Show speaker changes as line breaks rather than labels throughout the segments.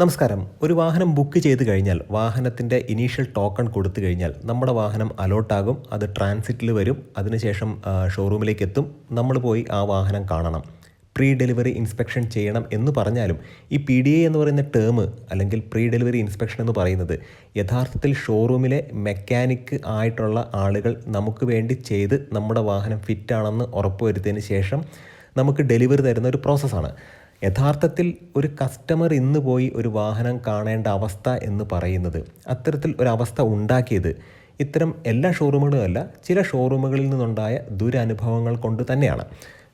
നമസ്കാരം. ഒരു വാഹനം ബുക്ക് ചെയ്ത് കഴിഞ്ഞാൽ വാഹനത്തിന്റെ ഇനീഷ്യൽ ടോക്കൺ കൊടുത്തു കഴിഞ്ഞാൽ നമ്മുടെ വാഹനം അലോട്ടാകും അത് ട്രാൻസിറ്റിൽ വരും അതിനുശേഷം ഷോറൂമിലേക്ക് എത്തും നമ്മൾ പോയി ആ വാഹനം കാണണം. പ്രീ ഡെലിവറി ഇൻസ്പെക്ഷൻ ചെയ്യണം എന്ന് പറഞ്ഞാലും ഈ പി ഡി എ എന്ന് പറയുന്ന ടേം അല്ലെങ്കിൽ പ്രീ ഡെലിവറി ഇൻസ്പെക്ഷൻ എന്ന് പറയുന്നത് യഥാർത്ഥത്തിൽ ഷോറൂമിലെ മെക്കാനിക്ക് ആയിട്ടുള്ള ആളുകൾ നമുക്ക് വേണ്ടി ചെയ്ത് നമ്മുടെ വാഹനം ഫിറ്റാണെന്ന് ഉറപ്പുവരുത്തിയതിന് ശേഷം നമുക്ക് ഡെലിവറി തരുന്ന ഒരു പ്രോസസ്സാണ് യഥാർത്ഥത്തിൽ ഒരു കസ്റ്റമർ ഇന്ന് പോയി ഒരു വാഹനം കാണേണ്ട അവസ്ഥ എന്ന് പറയുന്നത് അത്തരത്തിൽ ഒരു ഉണ്ടാക്കിയത് ഇത്തരം എല്ലാ ഷോറൂമുകളും അല്ല ചില ഷോറൂമുകളിൽ നിന്നുണ്ടായ ദുരനുഭവങ്ങൾ കൊണ്ട് തന്നെയാണ്.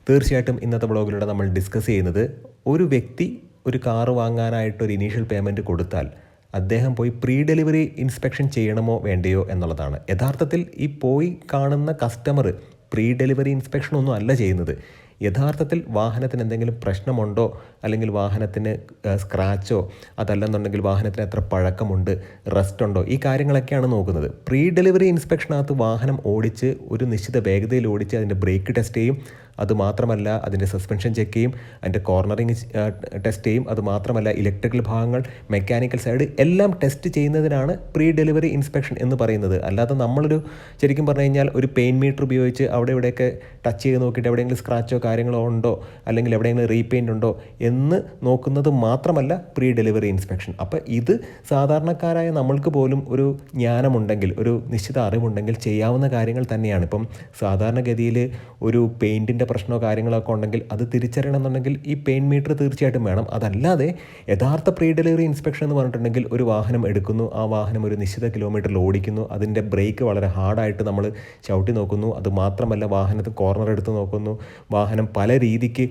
തീർച്ചയായിട്ടും ഇന്നത്തെ ബ്ലോഗിലൂടെ നമ്മൾ ഡിസ്കസ് ചെയ്യുന്നത് ഒരു വ്യക്തി ഒരു കാറ് വാങ്ങാനായിട്ട് ഒരു ഇനീഷ്യൽ പേയ്മെന്റ് കൊടുത്താൽ അദ്ദേഹം പോയി പ്രീ ഡെലിവറി ഇൻസ്പെക്ഷൻ ചെയ്യണമോ വേണ്ടയോ എന്നുള്ളതാണ്. യഥാർത്ഥത്തിൽ ഈ പോയി കാണുന്ന കസ്റ്റമർ പ്രീ ഡെലിവറി ഇൻസ്പെക്ഷൻ ഒന്നും അല്ല ചെയ്യുന്നത്. യഥാർത്ഥത്തിൽ വാഹനത്തിന് എന്തെങ്കിലും പ്രശ്നമുണ്ടോ? അല്ലെങ്കിൽ വാഹനത്തിന് സ്ക്രാച്ചോ അതല്ലെന്നുണ്ടെങ്കിൽ വാഹനത്തിന് എത്ര പഴക്കമുണ്ട് റെസ്റ്റ് ഉണ്ടോ? ഈ കാര്യങ്ങളൊക്കെയാണ് നോക്കുന്നത്. പ്രീ ഡെലിവറി ഇൻസ്പെക്ഷനകത്ത് വാഹനം ഓടിച്ച് ഒരു നിശ്ചിത വേഗതയിൽ ഓടിച്ച് അതിന്റെ ബ്രേക്ക് ടെസ്റ്റ് ചെയ്യും. അതുമാത്രമല്ല അതിന്റെ സസ്പെൻഷൻ ചെക്ക് ചെയ്യും അതിന്റെ കോർണറിങ് ടെസ്റ്റ് ചെയ്യും. അതുമാത്രമല്ല ഇലക്ട്രിക്കൽ ഭാഗങ്ങൾ മെക്കാനിക്കൽ സൈഡ് എല്ലാം ടെസ്റ്റ് ചെയ്യുന്നതിനാണ് പ്രീ ഡെലിവറി ഇൻസ്പെക്ഷൻ എന്ന് പറയുന്നത്. അല്ലാതെ നമ്മളൊരു ശരിക്കും പറഞ്ഞു കഴിഞ്ഞാൽ ഒരു പെയിൻ മീറ്റർ ഉപയോഗിച്ച് അവിടെ ഇവിടെയൊക്കെ ടച്ച് ചെയ്ത് നോക്കിയിട്ട് എവിടെയെങ്കിലും സ്ക്രാച്ചോ കാര്യങ്ങളോ ഉണ്ടോ അല്ലെങ്കിൽ എവിടെയെങ്കിലും റീപെയിന്റ് ഉണ്ടോ എന്ന് നോക്കുന്നത് മാത്രമല്ല പ്രീ ഡെലിവറി ഇൻസ്പെക്ഷൻ അപ്പോൾ ഇത് സാധാരണക്കാരായ നമ്മൾക്ക് പോലും ഒരു ജ്ഞാനമുണ്ടെങ്കിൽ ഒരു നിശ്ചിത അറിവുണ്ടെങ്കിൽ ചെയ്യാവുന്ന കാര്യങ്ങൾ തന്നെയാണ്. ഇപ്പം സാധാരണഗതിയിൽ ഒരു പെയിന്റിന്റെ പ്രശ്നമോ കാര്യങ്ങളൊക്കെ ഉണ്ടെങ്കിൽ അത് തിരിച്ചറിയണം എന്നുണ്ടെങ്കിൽ ഈ പെയിൻ മീറ്റർ തീർച്ചയായിട്ടും വേണം. അതല്ലാതെ യഥാർത്ഥ പ്രീ ഡെലിവറി ഇൻസ്പെക്ഷൻ എന്ന് പറഞ്ഞിട്ടുണ്ടെങ്കിൽ ഒരു വാഹനം എടുക്കുന്നു ആ വാഹനം ഒരു നിശ്ചിത കിലോമീറ്ററിൽ ഓടിക്കുന്നു അതിന്റെ ബ്രേക്ക് വളരെ ഹാർഡായിട്ട് നമ്മൾ ചവിട്ടി നോക്കുന്നു അത് മാത്രമല്ല വാഹനത്തിൽ കോർണർ എടുത്ത് നോക്കുന്നു വാഹനം പല രീതിക്ക്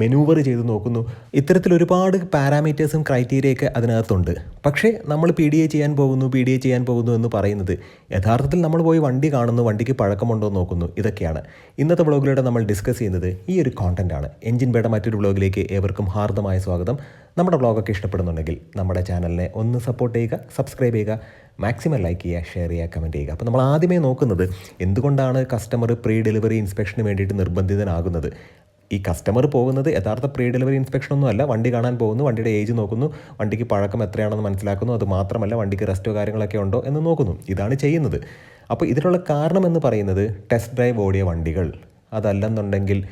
മെനൂവർ ചെയ്ത് നോക്കുന്നു. ഇത്തരത്തിൽ ഒരുപാട് പാരാമീറ്റേഴ്സും ക്രൈറ്റീരിയയൊക്കെ അതിനകത്തുണ്ട്. പക്ഷേ നമ്മൾ പി ഡി എ ചെയ്യാൻ പോകുന്നു പി ഡി എ ചെയ്യാൻ പോകുന്നു എന്ന് പറയുന്നത് യഥാർത്ഥത്തിൽ നമ്മൾ പോയി വണ്ടി കാണുന്നു വണ്ടിക്ക് പഴക്കമുണ്ടോ എന്ന് നോക്കുന്നു. ഇതൊക്കെയാണ്. ഇന്നത്തെ ബ്ലോഗിലൂടെ നമ്മൾ ഡിസ്കസ് ചെയ്യുന്നത് ഈ ഒരു കോണ്ടന്റ് ആണ്. എഞ്ചിൻ ബേഡ മറ്റൊരു ബ്ലോഗിലേക്ക് ഏവർക്കും ഹാർദമായ സ്വാഗതം. നമ്മുടെ ബ്ലോഗൊക്കെ ഇഷ്ടപ്പെടുന്നുണ്ടെങ്കിൽ നമ്മുടെ ചാനലിനെ ഒന്ന് സപ്പോർട്ട് ചെയ്യുക സബ്സ്ക്രൈബ് ചെയ്യുക മാക്സിമം ലൈക്ക് ചെയ്യുക ഷെയർ ചെയ്യുക കമന്റ് ചെയ്യുക. അപ്പോൾ നമ്മൾ ആദ്യമേ നോക്കുന്നത് എന്തുകൊണ്ടാണ് കസ്റ്റമർ പ്രീ ഡെലിവറി ഇൻസ്പെക്ഷന് വേണ്ടിയിട്ട് നിർബന്ധിതനാകുന്നത്? ഈ കസ്റ്റമർ പോകുന്നത് യഥാർത്ഥ പ്രീ ഡെലിവറി ഇൻസ്പെക്ഷൻ ഒന്നും അല്ല. വണ്ടി കാണാൻ പോകുന്നു വണ്ടിയുടെ ഏജ് നോക്കുന്നു വണ്ടിക്ക് പഴക്കം എത്രയാണെന്ന് മനസ്സിലാക്കുന്നു അത് മാത്രമല്ല വണ്ടിക്ക് റെസ്റ്റോ കാര്യങ്ങളൊക്കെ ഉണ്ടോ എന്ന് നോക്കുന്നു. ഇതാണ് ചെയ്യുന്നത്. അപ്പോൾ ഇതിനുള്ള കാരണം എന്ന് പറയുന്നത് ടെസ്റ്റ് ഡ്രൈവ് ഓടിയ വണ്ടികൾ. അതല്ലെന്നുണ്ടെങ്കിൽ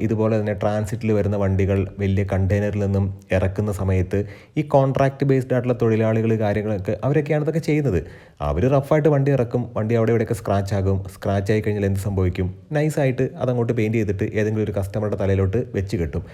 ഇതുപോലെ തന്നെ ട്രാൻസിറ്റിൽ വരുന്ന വണ്ടികൾ വലിയ കണ്ടെയ്നറിൽ നിന്നും ഇറക്കുന്ന സമയത്ത് ഈ കോൺട്രാക്ട് ബേസ്ഡ് ആയിട്ടുള്ള തൊഴിലാളികൾ കാര്യങ്ങളൊക്കെ അവരൊക്കെയാണ് ഇതൊക്കെ ചെയ്യുന്നത്. അവർ റഫായിട്ട് വണ്ടി ഇറക്കും വണ്ടി അവിടെ ഇവിടെയൊക്കെ സ്ക്രാച്ച് ആകും. സ്ക്രാച്ച് ആയി കഴിഞ്ഞാൽ എന്ത് സംഭവിക്കും? നൈസായിട്ട് അതങ്ങോട്ട് പെയിന്റ് ചെയ്തിട്ട് ഏതെങ്കിലും ഒരു കസ്റ്റമറുടെ തലയിലോട്ട് വെച്ച് കെട്ടും.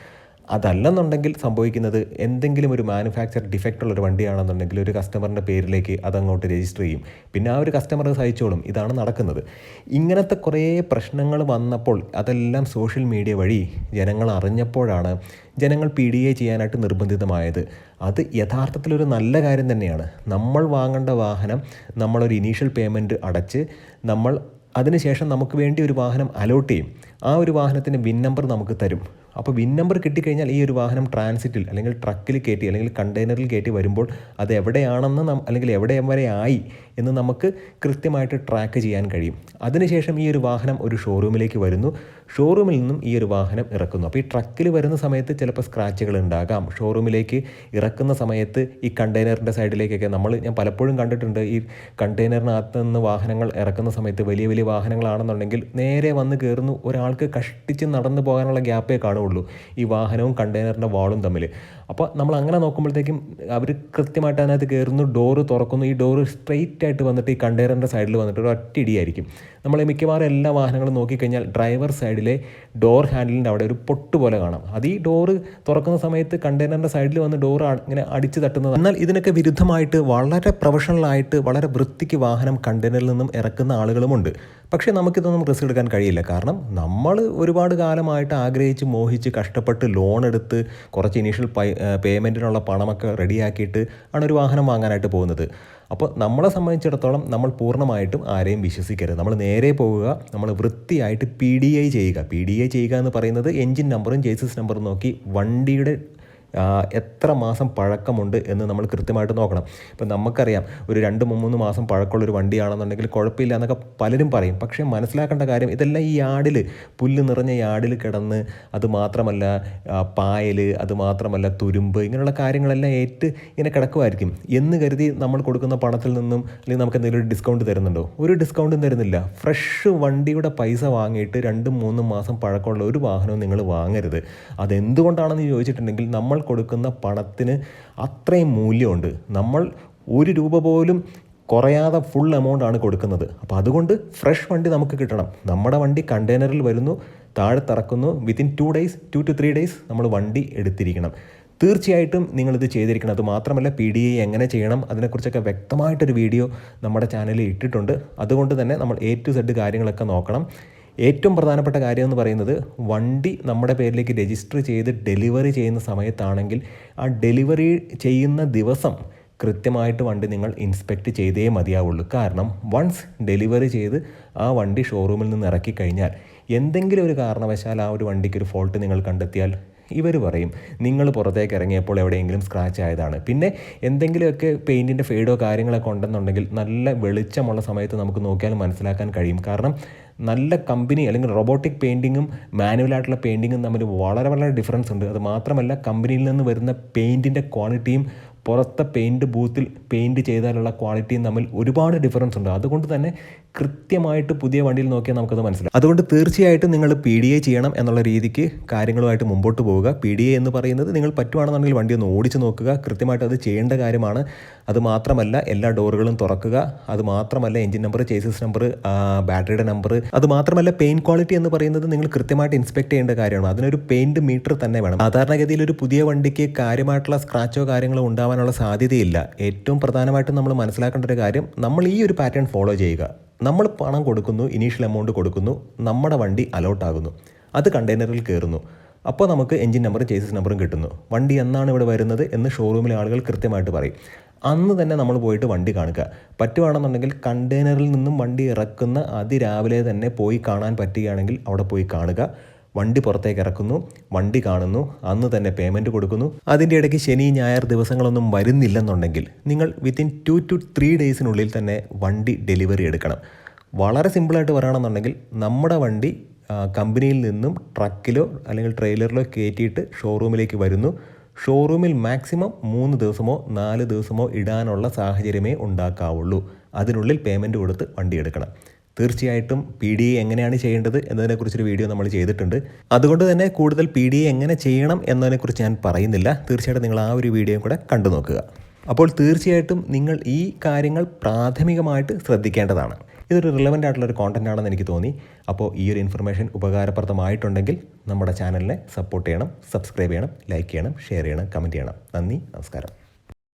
അതല്ലെന്നുണ്ടെങ്കിൽ സംഭവിക്കുന്നത് എന്തെങ്കിലും ഒരു മാനുഫാക്ചർ ഡിഫക്റ്റ് ഉള്ള ഒരു വണ്ടിയാണെന്നുണ്ടെങ്കിൽ ഒരു കസ്റ്റമറിന്റെ പേരിലേക്ക് അതങ്ങോട്ട് രജിസ്റ്റർ ചെയ്യും. പിന്നെ ആ ഒരു കസ്റ്റമർ സഹിച്ചോളും. ഇതാണ് നടക്കുന്നത്. ഇങ്ങനത്തെ കുറേ പ്രശ്നങ്ങൾ വന്നപ്പോൾ അതെല്ലാം സോഷ്യൽ മീഡിയ വഴി ജനങ്ങൾ അറിഞ്ഞപ്പോഴാണ് ജനങ്ങൾ പി ഡി എ ചെയ്യാനായിട്ട് നിർബന്ധിതമായത്. അത് യഥാർത്ഥത്തിലൊരു നല്ല കാര്യം തന്നെയാണ്. നമ്മൾ വാങ്ങേണ്ട വാഹനം നമ്മളൊരു ഇനീഷ്യൽ പേയ്മെന്റ് അടച്ച് നമ്മൾ അതിനുശേഷം നമുക്ക് വേണ്ടി ഒരു വാഹനം അലോട്ട് ചെയ്യും. ആ ഒരു വാഹനത്തിന്റെ വിൻ നമ്പർ നമുക്ക് തരും. അപ്പോൾ വിൻ നമ്പർ കിട്ടിക്കഴിഞ്ഞാൽ ഈ ഒരു വാഹനം ട്രാൻസിറ്റിൽ അല്ലെങ്കിൽ ട്രക്കിൽ കയറ്റി അല്ലെങ്കിൽ കണ്ടെയ്നറിൽ കയറ്റി വരുമ്പോൾ അത് എവിടെയാണെന്ന് അല്ലെങ്കിൽ എവിടെ വരെ ആയി എന്ന് നമുക്ക് കൃത്യമായിട്ട് ട്രാക്ക് ചെയ്യാൻ കഴിയും. അതിനുശേഷം ഈ ഒരു വാഹനം ഒരു ഷോറൂമിലേക്ക് വരുന്നു. ഷോറൂമിൽ നിന്നും ഈ ഒരു വാഹനം ഇറക്കുന്നു. അപ്പോൾ ഈ ട്രക്കിൽ വരുന്ന സമയത്ത് ചിലപ്പോൾ സ്ക്രാച്ചുകൾ ഉണ്ടാകാം. ഷോറൂമിലേക്ക് ഇറക്കുന്ന സമയത്ത് ഈ കണ്ടെയ്നറിന്റെ സൈഡിലേക്കൊക്കെ നമ്മൾ ഞാൻ പലപ്പോഴും കണ്ടിട്ടുണ്ട്. ഈ കണ്ടെയ്നറിനകത്ത് നിന്ന് വാഹനങ്ങൾ ഇറക്കുന്ന സമയത്ത് വലിയ വലിയ വാഹനങ്ങളാണെന്നുണ്ടെങ്കിൽ നേരെ വന്ന് കയറുന്നു ഒരാൾക്ക് കഷ്ടിച്ച് നടന്നു പോകാനുള്ള ഗ്യാപ്പേ കാണുള്ളൂ ഈ വാഹനവും കണ്ടെയ്നറിന്റെ വാളും തമ്മിൽ അപ്പോൾ നമ്മൾ അങ്ങനെ നോക്കുമ്പോഴത്തേക്കും അവർ കൃത്യമായിട്ട് അതിനകത്ത് കയറുന്നു ഡോറ് തുറക്കുന്നു. ഈ ഡോറ് സ്ട്രെയിറ്റ് ആയിട്ട് വന്നിട്ട് ഈ കണ്ടെയ്നറിന്റെ സൈഡിൽ വന്നിട്ട് ഒരു ഒറ്റ ഇടിയായിരിക്കും. നമ്മൾ മിക്കവാറും എല്ലാ വാഹനങ്ങളും നോക്കിക്കഴിഞ്ഞാൽ ഡ്രൈവർ സൈഡിലെ ഡോർ ഹാൻഡിലിന്റെ അവിടെ ഒരു പൊട്ട് പോലെ കാണാം. അത് ഈ ഡോറ് തുറക്കുന്ന സമയത്ത് കണ്ടെയ്നറിന്റെ സൈഡിൽ വന്ന് ഡോർ ഇങ്ങനെ അടിച്ചു തട്ടുന്നത് എന്നാൽ ഇതിനൊക്കെ വിരുദ്ധമായിട്ട് വളരെ പ്രൊഫഷണലായിട്ട് വളരെ വൃത്തിക്ക് വാഹനം കണ്ടെയ്നറിൽ നിന്നും ഇറക്കുന്ന ആളുകളുമുണ്ട് പക്ഷേ നമുക്കിതൊന്നും റിസ്ക് എടുക്കാൻ കഴിയില്ല. കാരണം നമ്മൾ ഒരുപാട് കാലമായിട്ട് ആഗ്രഹിച്ച് മോഹിച്ച് കഷ്ടപ്പെട്ട് ലോൺ എടുത്ത് കുറച്ച് ഇനീഷ്യൽ പൈ പേയ്മെന്റിനുള്ള പണമൊക്കെ റെഡിയാക്കിയിട്ട് ആണ് ഒരു വാഹനം വാങ്ങാനായിട്ട് പോകുന്നത്. അപ്പോൾ നമ്മളെ സംബന്ധിച്ചിടത്തോളം നമ്മൾ പൂർണമായിട്ടും ആരെയും വിശ്വസിക്കരുത്. നമ്മൾ നേരെ പോവുക നമ്മൾ വൃത്തിയായിട്ട് പി ഡി ഐ ചെയ്യുക. പി ഡി ഐ ചെയ്യുക എന്ന് പറയുന്നത് എൻജിൻ നമ്പറും ജേസിസ് നമ്പറും നോക്കി വണ്ടിയുടെ എത്ര മാസം പഴക്കമുണ്ട് എന്ന് നമ്മൾ കൃത്യമായിട്ട് നോക്കണം. ഇപ്പം നമുക്കറിയാം ഒരു രണ്ട് മൂന്ന് മാസം പഴക്കമുള്ള ഒരു വണ്ടിയാണെന്നുണ്ടെങ്കിൽ കുഴപ്പമില്ല എന്നൊക്കെ പലരും പറയും. പക്ഷേ മനസ്സിലാക്കേണ്ട കാര്യം ഇതെല്ലാം ഈ യാർഡിൽ പുല്ല് നിറഞ്ഞ യാർഡിൽ കിടന്ന് അത് മാത്രമല്ല പായൽ അത് മാത്രമല്ല തുരുമ്പ് ഇങ്ങനെയുള്ള കാര്യങ്ങളെല്ലാം ഏറ്റ് ഇങ്ങനെ കിടക്കുമായിരിക്കും എന്ന് കരുതി നമ്മൾ കൊടുക്കുന്ന പണത്തിൽ നിന്നും അല്ലെങ്കിൽ നമുക്ക് എന്തെങ്കിലും ഒരു ഡിസ്കൗണ്ട് തരുന്നുണ്ടോ? ഒരു ഡിസ്കൗണ്ടും തരുന്നില്ല. ഫ്രഷ് വണ്ടിയുടെ പൈസ വാങ്ങിയിട്ട് രണ്ടും മൂന്നും മാസം പഴക്കമുള്ള ഒരു വാഹനവും നിങ്ങൾ വാങ്ങരുത്. അതെന്തുകൊണ്ടാണെന്ന് ചോദിച്ചിട്ടുണ്ടെങ്കിൽ നമ്മൾ കൊടുക്കുന്ന പണത്തിന് അത്രയും മൂല്യമുണ്ട്. നമ്മൾ ഒരു രൂപ പോലും കുറയാതെ ഫുൾ എമൗണ്ട് ആണ് കൊടുക്കുന്നത്. അപ്പോൾ അതുകൊണ്ട് ഫ്രഷ് വണ്ടി നമുക്ക് കിട്ടണം. നമ്മുടെ വണ്ടി കണ്ടെയ്നറിൽ വരുന്നു താഴെ തറക്കുന്നു within two days two two three days നമ്മൾ വണ്ടി എടുത്തിരിക്കണം. തീർച്ചയായിട്ടും നിങ്ങളിത് ചെയ്തിരിക്കണം. അത് മാത്രമല്ല പി ഡി ഐ എങ്ങനെ ചെയ്യണം അതിനെക്കുറിച്ചൊക്കെ വ്യക്തമായിട്ടൊരു വീഡിയോ നമ്മുടെ ചാനലിൽ ഇട്ടിട്ടുണ്ട്. അതുകൊണ്ട് തന്നെ നമ്മൾ എ ടു സെഡ് കാര്യങ്ങളൊക്കെ നോക്കണം. ഏറ്റവും പ്രധാനപ്പെട്ട കാര്യം എന്ന് പറയുന്നത് വണ്ടി നമ്മുടെ പേരിലേക്ക് രജിസ്റ്റർ ചെയ്ത് ഡെലിവറി ചെയ്യുന്ന സമയത്താണെങ്കിൽ ആ ഡെലിവറി ചെയ്യുന്ന ദിവസം കൃത്യമായിട്ട് വണ്ടി നിങ്ങൾ ഇൻസ്പെക്റ്റ് ചെയ്തേ മതിയാവുള്ളൂ. കാരണം വൺസ് ഡെലിവറി ചെയ്ത് ആ വണ്ടി ഷോറൂമിൽ നിന്ന് ഇറക്കി കഴിഞ്ഞാൽ എന്തെങ്കിലും ഒരു കാരണവശാൽ ആ ഒരു വണ്ടിക്ക് ഒരു ഫോൾട്ട് നിങ്ങൾ കണ്ടെത്തിയാൽ ഇവർ പറയും നിങ്ങൾ പുറത്തേക്ക് ഇറങ്ങിയപ്പോൾ എവിടെയെങ്കിലും സ്ക്രാച്ച് ആയതാണ്. പിന്നെ എന്തെങ്കിലുമൊക്കെ പെയിന്റിന്റെ ഫെയ്ഡോ കാര്യങ്ങളൊക്കെ ഉണ്ടെന്നുണ്ടെങ്കിൽ നല്ല വെളിച്ചമുള്ള സമയത്ത് നമുക്ക് നോക്കിയാൽ മനസ്സിലാക്കാൻ കഴിയും. കാരണം നല്ല കമ്പനി അല്ലെങ്കിൽ റോബോട്ടിക് പെയിന്റിങ്ങും മാനുവലായിട്ടുള്ള പെയിന്റിങ്ങും തമ്മിൽ വളരെ വളരെ ഡിഫറൻസ് ഉണ്ട്. അത് മാത്രമല്ല കമ്പനിയിൽ നിന്ന് വരുന്ന പെയിന്റിന്റെ ക്വാളിറ്റിയും പുറത്തെ പെയിന്റ് ബൂത്തിൽ പെയിന്റ് ചെയ്താലുള്ള ക്വാളിറ്റിയും തമ്മിൽ ഒരുപാട് ഡിഫറൻസ് ഉണ്ട്. അതുകൊണ്ട് തന്നെ കൃത്യമായിട്ട് പുതിയ വണ്ടിയിൽ നോക്കിയാൽ നമുക്കത് മനസ്സിലാവും. അതുകൊണ്ട് തീർച്ചയായിട്ടും നിങ്ങൾ പി ഡി എ ചെയ്യണം എന്നുള്ള രീതിക്ക് കാര്യങ്ങളുമായിട്ട് മുമ്പോട്ട് പോവുക. പി ഡി എ എന്ന് പറയുന്നത് നിങ്ങൾ പറ്റുവാണെന്നുണ്ടെങ്കിൽ വണ്ടി ഒന്ന് ഓടിച്ച് നോക്കുക. കൃത്യമായിട്ട് അത് ചെയ്യേണ്ട കാര്യമാണ്. അത് മാത്രമല്ല എല്ലാ ഡോറുകളും തുറക്കുക. അത് മാത്രമല്ല എഞ്ചിൻ നമ്പർ ചേസസ് നമ്പർ ബാറ്ററിയുടെ നമ്പർ അത് മാത്രമല്ല പെയിന്റ് ക്വാളിറ്റി എന്ന് പറയുന്നത് നിങ്ങൾ കൃത്യമായിട്ട് ഇൻസ്പെക്ട് ചെയ്യേണ്ട കാര്യമാണ്. അതിനൊരു പെയിന്റ് മീറ്റർ തന്നെ വേണം. സാധാരണഗതിയിൽ ഒരു പുതിയ വണ്ടിക്ക് കാര്യമായിട്ടുള്ള സ്ക്രാച്ചോ കാര്യങ്ങളോ ഉണ്ടാവാനുള്ള സാധ്യതയില്ല. ഏറ്റവും പ്രധാനമായിട്ടും നമ്മൾ മനസ്സിലാക്കേണ്ട ഒരു കാര്യം നമ്മൾ ഈ ഒരു പാറ്റേൺ ഫോളോ ചെയ്യുക. നമ്മൾ പണം കൊടുക്കുന്നു ഇനീഷ്യൽ എമൗണ്ട് കൊടുക്കുന്നു നമ്മുടെ വണ്ടി അലോട്ടാകുന്നു അത് കണ്ടെയ്നറിൽ കയറുന്നു അപ്പോൾ നമുക്ക് എഞ്ചിൻ നമ്പറും ചേസിസ് നമ്പറും കിട്ടുന്നു. വണ്ടി എന്നാണ് ഇവിടെ വരുന്നത് എന്ന് ഷോറൂമിലെ ആളുകൾ കൃത്യമായിട്ട് പറയും. അന്ന് തന്നെ നമ്മൾ പോയിട്ട് വണ്ടി കാണുക. പറ്റുവാണെന്നുണ്ടെങ്കിൽ കണ്ടെയ്നറിൽ നിന്നും വണ്ടി ഇറക്കുന്ന അതിരാവിലെ തന്നെ പോയി കാണാൻ പറ്റുകയാണെങ്കിൽ അവിടെ പോയി കാണുക. വണ്ടി പുറത്തേക്ക് ഇറക്കുന്നു വണ്ടി കാണുന്നു അന്ന് തന്നെ പേയ്മെന്റ് കൊടുക്കുന്നു. അതിന്റെ ഇടയ്ക്ക് ശനി ഞായർ ദിവസങ്ങളൊന്നും വരുന്നില്ലെന്നുണ്ടെങ്കിൽ നിങ്ങൾ വിത്തിൻ ടു ടു ത്രീ ഡേയ്സിനുള്ളിൽ തന്നെ വണ്ടി ഡെലിവറി എടുക്കണം. വളരെ സിമ്പിളായിട്ട് പറയുകയാണെന്നുണ്ടെങ്കിൽ നമ്മുടെ വണ്ടി കമ്പനിയിൽ നിന്നും ട്രക്കിലോ അല്ലെങ്കിൽ ട്രെയിലറിലോ കയറ്റിയിട്ട് ഷോറൂമിലേക്ക് വരുന്നു. ഷോറൂമിൽ മാക്സിമം മൂന്ന് ദിവസമോ നാല് ദിവസമോ ഇടാനുള്ള സാഹചര്യമേ ഉണ്ടാക്കാവുള്ളൂ. അതിനുള്ളിൽ പേയ്മെന്റ് കൊടുത്ത് വണ്ടി എടുക്കണം. തീർച്ചയായിട്ടും പി ഡി എ എങ്ങനെയാണ് ചെയ്യേണ്ടത് എന്നതിനെക്കുറിച്ചൊരു വീഡിയോ നമ്മൾ ചെയ്തിട്ടുണ്ട്. അതുകൊണ്ട് തന്നെ കൂടുതൽ പി ഡി എ എങ്ങനെ ചെയ്യണം എന്നതിനെക്കുറിച്ച് ഞാൻ പറയുന്നില്ല. തീർച്ചയായിട്ടും നിങ്ങൾ ആ ഒരു വീഡിയോയും കൂടെ കണ്ടു നോക്കുക. അപ്പോൾ തീർച്ചയായിട്ടും നിങ്ങൾ ഈ കാര്യങ്ങൾ പ്രാഥമികമായിട്ട് ശ്രദ്ധിക്കേണ്ടതാണ്. ഇതൊരു റിലവന്റ് ആയിട്ടുള്ള ഒരു കോണ്ടന്റ് ആണെന്ന് എനിക്ക് തോന്നി. അപ്പോൾ ഈ ഒരു ഇൻഫർമേഷൻ ഉപകാരപ്രദമായിട്ടുണ്ടെങ്കിൽ നമ്മുടെ ചാനലിനെ സപ്പോർട്ട് ചെയ്യണം സബ്സ്ക്രൈബ് ചെയ്യണം ലൈക്ക് ചെയ്യണം ഷെയർ ചെയ്യണം കമന്റ് ചെയ്യണം. നന്ദി നമസ്കാരം.